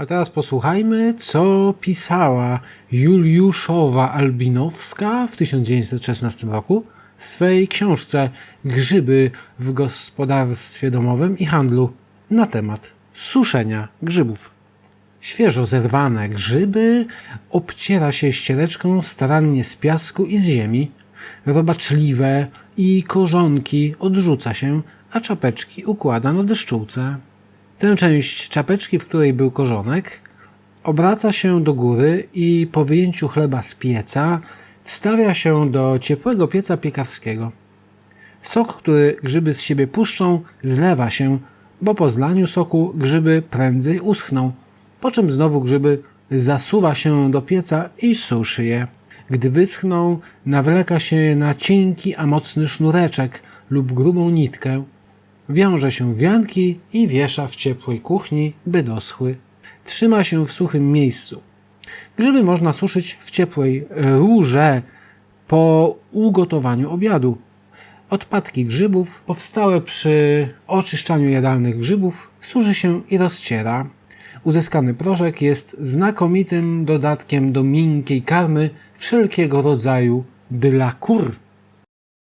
A teraz posłuchajmy, co pisała Juliuszowa Albinowska w 1916 roku w swej książce Grzyby w gospodarstwie domowym i handlu na temat suszenia grzybów. Świeżo zerwane grzyby obciera się ściereczką starannie z piasku i z ziemi. Robaczliwe i korzonki odrzuca się, a czapeczki układa na deszczułce. Tę część czapeczki, w której był korzonek, obraca się do góry i po wyjęciu chleba z pieca wstawia się do ciepłego pieca piekarskiego. Sok, który grzyby z siebie puszczą, zlewa się, bo po zlaniu soku grzyby prędzej uschną, po czym znowu grzyby zasuwa się do pieca i suszy je. Gdy wyschną, nawleka się je na cienki, a mocny sznureczek lub grubą nitkę. Wiąże się wianki i wiesza w ciepłej kuchni, by doschły. Trzyma się w suchym miejscu. Grzyby można suszyć w ciepłej rurze po ugotowaniu obiadu. Odpadki grzybów powstałe przy oczyszczaniu jadalnych grzybów suszy się i rozciera. Uzyskany proszek jest znakomitym dodatkiem do miękkiej karmy wszelkiego rodzaju dla kur.